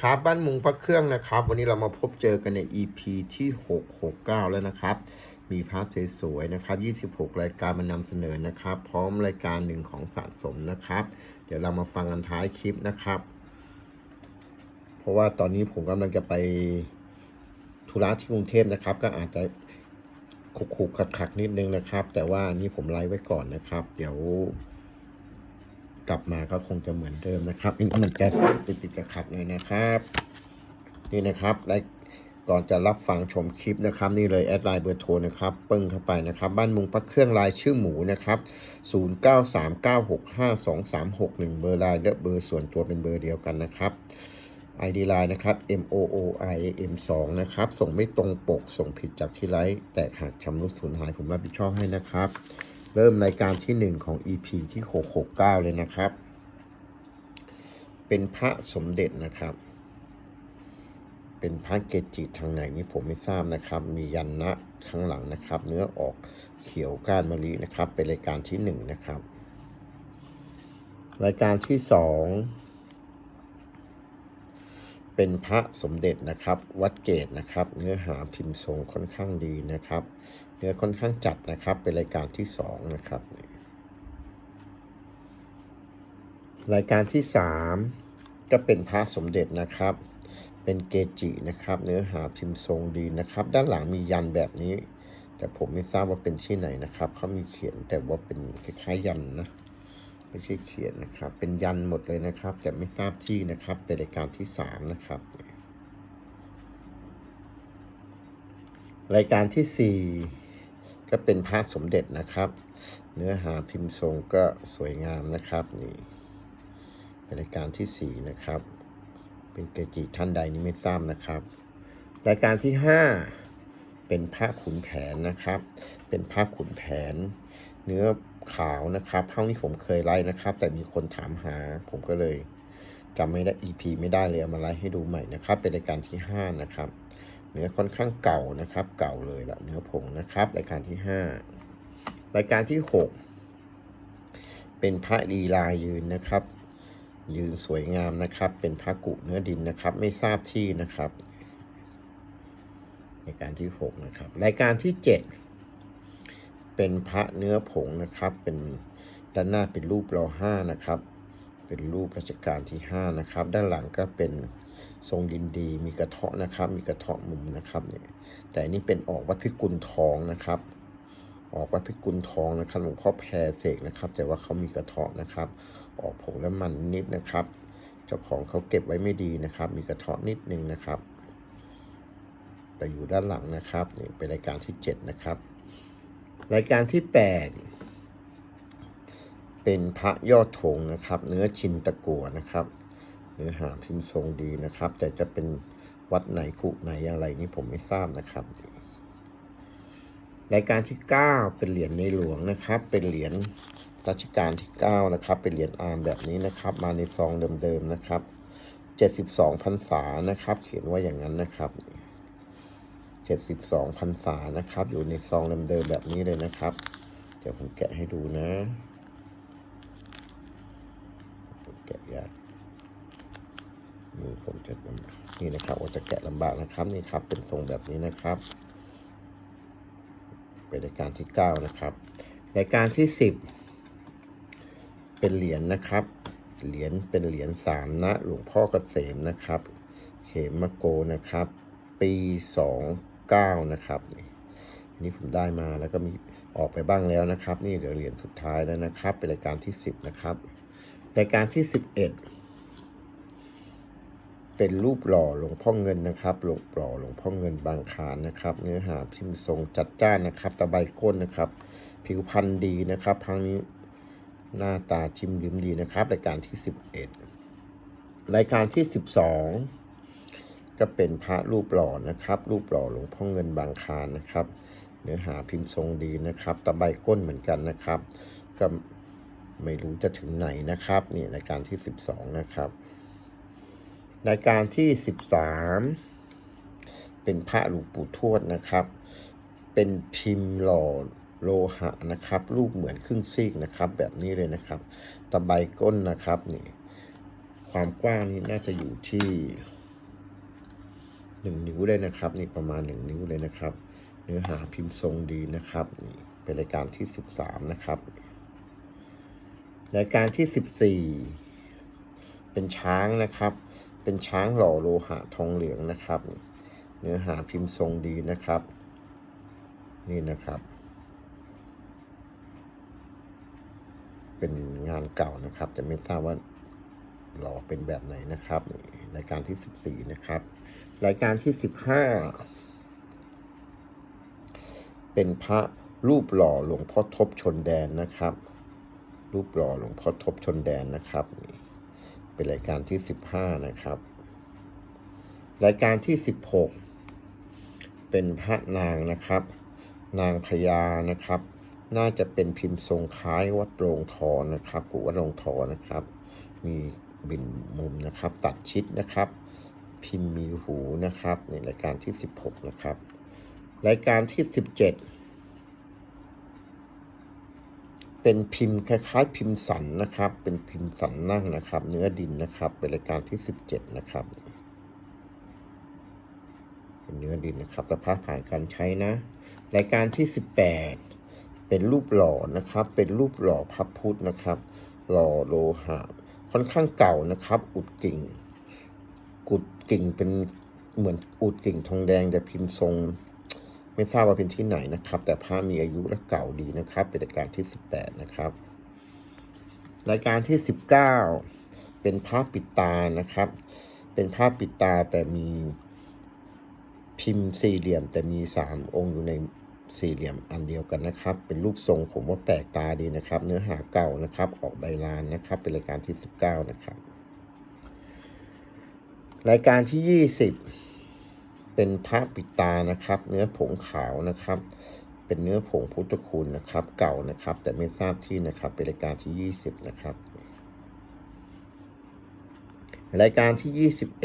ครับบ้านมุงพระเครื่องนะครับ วันนี้เรามาพบเจอกันใน EP ที่ 669 แล้วนะครับ มีพาร์ทสวยๆนะครับ 26 รายการมานำเสนอนะครับ พร้อมรายการหนึ่งของสะสมนะครับ เดี๋ยวเรามาฟังกันท้ายคลิปนะครับ เพราะว่าตอนนี้ผมกำลังจะไปธุระที่กรุงเทพนะครับ ก็อาจจะขุกๆขักๆนิดนึงนะครับ แต่ว่านี่ผมไลฟ์ไว้ก่อนนะครับ เดี๋ยว กลับมาก็คงจะเหมือนเดิมนะครับนี่มันจะติดติดๆขัดๆหน่อยนะครับ นี่นะครับและก่อนจะรับฟังชมคลิปนะครับ นี่เลยแอดไลน์เบอร์โทรนะครับปึ้งเข้าไปนะครับ บ้านมุงปักเครื่องลายชื่อหมูนะครับ0939652361 เบอร์ไลน์และเบอร์ส่วนตัวเป็นเบอร์เดียวกันนะครับ ID ไลน์นะครับ M O O I M 2นะครับ ส่งไม่ตรงปก ส่งผิดจากที่ไลฟ์แตกหักชำรุดสูญหายผมรับผิดชอบให้นะครับ เริ่มรายการที่ 1 ของ EP ที่ 669 เลยนะครับ เป็นพระสมเด็จนะครับ เป็นพระเกจิทางไหนนี่ผมไม่ทราบนะครับ มียันนะข้างหลังนะครับ เนื้อออกเขียวก้านมะลินะครับ เป็นรายการที่ 1 นะครับ รายการที่ 2 เป็นพระสมเด็จนะครับ วัดเกตนะครับ เนื้อหาพิมพ์ทรงค่อนข้างดีนะครับ เนื้อค่อนข้างจัดนะครับ เป็นรายการที่สองนะครับ รายการที่สามก็เป็นพระสมเด็จนะครับ เป็นเกจินะครับ เนื้อหาพิมพ์ทรงดีนะครับ ด้านหลังมียันแบบนี้ แต่ผมไม่ทราบว่าเป็นที่ไหนนะครับเขามีเขียนแต่ว่าเป็นคล้ายๆยันนะไม่ใช่เขียนนะครับ เป็นยันหมดเลยนะครับ แต่ไม่ทราบที่นะครับ เป็นรายการที่สามนะครับรายการที่สี่ ก็เป็นพระสมเด็จนะครับ เนื้อหาพิมพ์ทรงก็สวยงามนะครับนี่เป็นรายการที่สี่นะครับ เป็นเกจิท่านใดนี่ไม่ทราบนะครับ รายการที่ห้าเป็นพระขุนแผนนะครับ เป็นพระขุนแผน เนื้อขาวนะครับเท่าที่ผมเคยไล่นะครับ แต่มีคนถามหาผมก็เลยจำไม่ได้ EP ไม่ได้เลยเอามาไล่ให้ดูใหม่นะครับ เป็นรายการที่ห้านะครับ เนื้อค่อนข้างเก่านะครับ เก่าเลยละเนื้อผงนะครับ รายการที่ห้ารายการที่หกเป็นพระลีลายืนนะครับ ยืนสวยงามนะครับ เป็นพระกุเนื้อดินนะครับ ไม่ทราบที่นะครับ รายการที่หกนะครับ รายการที่เจ็ดเป็นพระเนื้อผงนะครับ เป็นด้านหน้าเป็นรูปรอห้านะครับ เป็นรูปรัชกาลที่ห้านะครับ ด้านหลังก็เป็น ทรงดินดีมีกระเทาะนะครับ มีกระเทาะมุมนะครับเนี่ยแต่นี่เป็นออกวัดพิกุลทองนะครับ ออกวัดพิกุลทองนะครับหลวงพ่อแพรเสกนะครับ แต่ว่าเขามีกระเทาะนะครับ ออกผงและมันนิดนะครับ เจ้าของเขาเก็บไว้ไม่ดีนะครับ มีกระเทาะนิดนึงนะครับ แต่อยู่ด้านหลังนะครับนี่เป็นรายการที่เจ็ดนะครับรายการที่แปดเป็นพระยอดธงนะครับ เนื้อชินตะกัวนะครับ เนื้อหาพิมพ์ทรงดีนะครับ แต่จะเป็นวัดไหนกุไหนอย่างไรนี่ผมไม่ทราบนะครับ รายการที่ 9 เป็นเหรียญในหลวงนะครับ เป็นเหรียญรัชกาลที่ 9 นะครับ เป็นเหรียญอาร์มแบบนี้นะครับ มาในซองเดิมๆนะครับ72พรรษานะครับ เขียนว่าอย่างนั้นนะครับ72พรรษานะครับ อยู่ในซองเดิมๆแบบนี้เลยนะครับ เดี๋ยวผมแกะให้ดูนะ แกะยาก มือผมจะนี่นะครับว่าจะแกะลำบากนะครับนี่ครับ เป็นทรงแบบนี้นะครับ เป็นรายการที่เก้านะครับรายการที่สิบเป็นเหรียญนะครับ เหรียญเป็นเหรียญสามนะหลวงพ่อเกษมนะครับ เขมโกนะครับ ปีสองเก้านะครับนี่นี่ผมได้มาแล้วก็มีออกไปบ้างแล้วนะครับ นี่เหลือเหรียญสุดท้ายแล้วนะครับ เป็นรายการที่สิบนะครับ รายการที่สิบเอ็ด เป็นรูปหล่อหลวงพ่อเงินนะครับ หลวงหล่อหลวงพ่อเงินบางคานนะครับ เนื้อหาพิมพ์ทรงจัดจ้านนะครับ ตะไบก้นนะครับ ผิวพรรณดีนะครับพังนี้หน้าตาจิ้มลิ้มดีนะครับ รายการที่สิบเอ็ดรายการที่สิบสองก็เป็นพระรูปหล่อนะครับ รูปหล่อหลวงพ่อเงินบางคานนะครับ เนื้อหาพิมพ์ทรงดีนะครับ ตะไบก้นเหมือนกันนะครับ ก็ไม่รู้จะถึงไหนนะครับ นี่รายการที่ 12 นะครับ รายการที่ 13 เป็นพระหลวงปู่ทวดนะครับ เป็นพิมพ์หล่อโลหะนะครับ รูปเหมือนครึ่งซีกนะครับ แบบนี้เลยนะครับ ตะไบก้นนะครับนี่ความกว้างนี่น่าจะอยู่ที่หนึ่งนิ้วเลยนะครับ นี่ประมาณหนึ่งนิ้วเลยนะครับ เนื้อหาพิมพ์ทรงดีนะครับนี่เป็นรายการที่สิบสามนะครับรายการที่สิบสี่เป็นช้างนะครับ เป็นช้างหล่อโลหะทองเหลืองนะครับ เนื้อหาพิมพ์ทรงดีนะครับ นี่นะครับ เป็นงานเก่านะครับ แต่ไม่ทราบว่าหล่อเป็นแบบไหนนะครับรายการที่สิบสี่นะครับ รายการที่สิบห้าเป็นพระรูปหล่อหลวงพ่อทบชนแดนนะครับ รูปหล่อหลวงพ่อทบชนแดนนะครับนี่ เป็นรายการที่สิบห้านะครับ รายการที่สิบหกเป็นพระนางนะครับ นางพญานะครับ น่าจะเป็นพิมพ์ทรงคล้ายวัดโรงทอนะครับกูวัดโรงทอนะครับ มีบินมุมนะครับ ตัดชิดนะครับ พิมพ์มีหูนะครับในรายการที่16นะครับ รายการที่17เป็นพิมพ์คล้ายๆ พิมพ์สันนะครับ เป็นพิมพ์สันนั่งนะครับ เนื้อดินนะครับ เป็นรายการที่17นะครับ เป็นเนื้อดินนะครับสภาพผ่านการใช้นะ รายการที่18เป็นรูปหล่อนะครับ เป็นรูปหล่อพระพุทธนะครับ หล่อโลหะ ค่อนข้างเก่านะครับ อุดกิ่ง กุดกิ่งเป็นเหมือนอุดกิ่งทองแดงแต่พิมพ์ทรง ไม่ทราบว่าเป็นที่ไหนนะครับ แต่ผ้ามีอายุและเก่าดีนะครับ เป็นรายการที่ 18 นะครับ รายการที่ 19 เป็นผ้าปิดตานะครับ เป็นผ้าปิดตาแต่มีพิมพ์สี่เหลี่ยม แต่มีสามองค์อยู่ในสี่เหลี่ยมอันเดียวกันนะครับ เป็นรูปทรงผมว่าแปลกตาดีนะครับ เนื้อหาเก่านะครับ ออกใบลานนะครับ เป็นรายการที่ 19 นะครับ รายการที่ 20 เป็นพระปิตานะครับ เนื้อผงขาวนะครับ เป็นเนื้อผงพุทธคุณนะครับ เก่านะครับ แต่ไม่ทราบที่นะครับ เป็นรายการที่ 20 นะครับ รายการที่ 21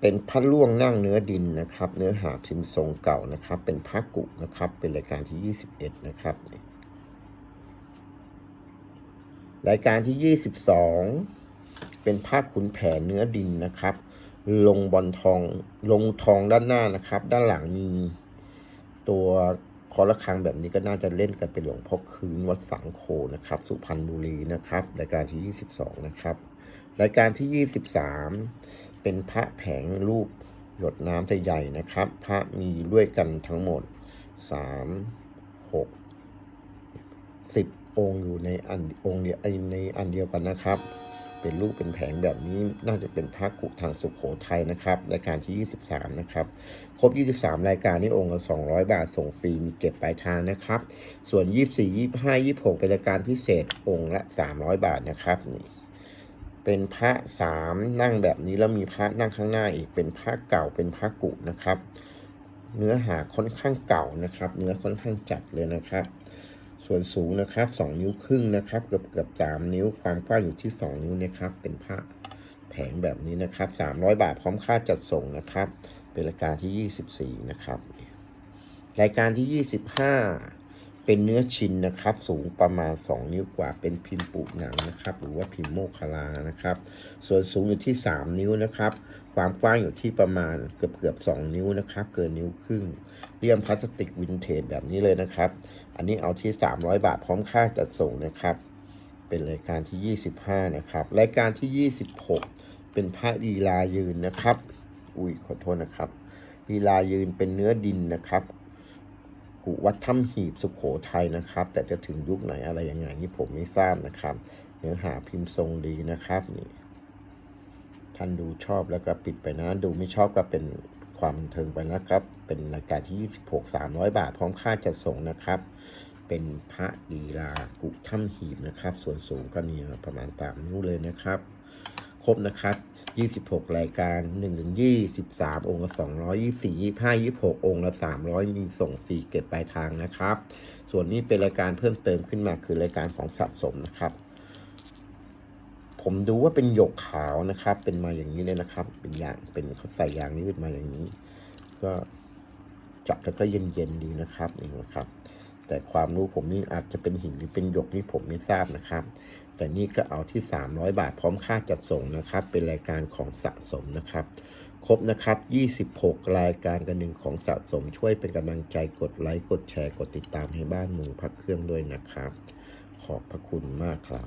เป็นพระล่วงนั่งเนื้อดินนะครับ เนื้อหาพิมพ์ทรงเก่านะครับ เป็นพระกุนะครับ เป็นรายการที่ 21 นะครับ รายการที่ 22 เป็นผ้าขุนแผนเนื้อดินนะครับ ลงบอลทอง ลงทองด้านหน้านะครับ ด้านหลังมีตัวคอระฆังแบบนี้ก็น่าจะเล่นกันเป็นหลวงพ่อคืนวัดสังโคนะครับ สุพรรณบุรีนะครับ รายการที่ 22 นะครับ รายการที่ 23 เป็นพระแผงรูปหยดน้ำใหญ่นะครับ พระมีด้วยกันทั้งหมด 3 6 10 องค์อยู่ในอันองค์เดียวในอันเดียวกันนะครับ เป็นรูปเป็นแผงแบบนี้น่าจะเป็นพระกุทางสุขโขทัยนะครับรายการที่ 23 นะครับ ครบ 23 รายการนี่องค์ละ200 บาทส่งฟรีมีเก็บปลายทางนะครับ ส่วน 24 25 26 เป็นรายการพิเศษองค์ละ 300 บาทนะครับนี่เป็นพระสามนั่งแบบนี้แล้วมีพระนั่งข้างหน้าอีกเป็นพระเก่าเป็นพระกุนะครับ เนื้อหาค่อนข้างเก่านะครับ เนื้อค่อนข้างจัดเลยนะครับ ส่วนสูงนะครับ2นิ้วครึ่งนะครับ เกือบเกือบ3นิ้วความกว้างอยู่ที่2นิ้วนะครับ เป็นผ้าแผงแบบนี้นะครับ300บาทพร้อมค่าจัดส่งนะครับ เป็นรายการที่24นะครับ รายการที่25 เป็นเนื้อชินนะครับ สูงประมาณ 2 นิ้วกว่าเป็นพิมพ์ปุหนังนะครับ หรือว่าพิมพ์โมคาลานะครับ ส่วนสูงอยู่ที่ 3 นิ้วนะครับ ความกว้างอยู่ที่ประมาณเกือบเกือบ2นิ้วนะครับ เกินนิ้วครึ่งเลี่ยมพลาสติกวินเทจแบบนี้เลยนะครับ อันนี้เอาที่ 300 บาทพร้อมค่าจัดส่งนะครับ เป็นรายการที่ 25 นะครับ รายการที่ 26 เป็นพระดีลายืนนะครับ อุ้ยขอโทษนะครับดีลายืนเป็นเนื้อดินนะครับ กุวัดถ้ำหีบสุขโขทัยนะครับ แต่จะถึงยุคไหนอะไรยังไงนี่ผมไม่ทราบนะครับ เนื้อหาพิมพ์ทรงดีนะครับนี่ท่านดูชอบแล้วก็ปิดไปนะ ดูไม่ชอบก็เป็นความบันเทิงไปนะครับ เป็นรายการที่ 26 300 บาท พร้อมค่าจัดส่งนะครับ เป็นพระดีลากุถ้ำหีบนะครับ ส่วนสูงก็มีประมาณ3นิ้วเลยนะครับ ครบนะครับ 26รายการ1ถึง23องค์ละ200 24 25 26องค์ละ300มีส่งฟรีเก็บปลายทางนะครับ ส่วนนี้เป็นรายการเพิ่มเติมขึ้นมาคือรายการของสะสมนะครับ ผมดูว่าเป็นหยกขาวนะครับ เป็นมาอย่างนี้เลยนะครับ เป็นยางเป็นเขาใส่ยางยืดมาอย่างนี้ ก็จับแล้วก็เย็นๆดีนะครับนี่นะครับ แต่ความรู้ผมนี่อาจจะเป็นหินหรือเป็นหยกนี่ผมไม่ทราบนะครับ แต่นี่ก็เอาที่ 300 บาทพร้อมค่าจัดส่งนะครับ เป็นรายการของสะสมนะครับ ครบนะครับ 26 รายการกันหนึ่งของสะสมช่วยเป็นกำลังใจกดไลค์กดแชร์กดติดตามให้บ้านมือพักเครื่องด้วยนะครับ ขอบพระคุณมากครับ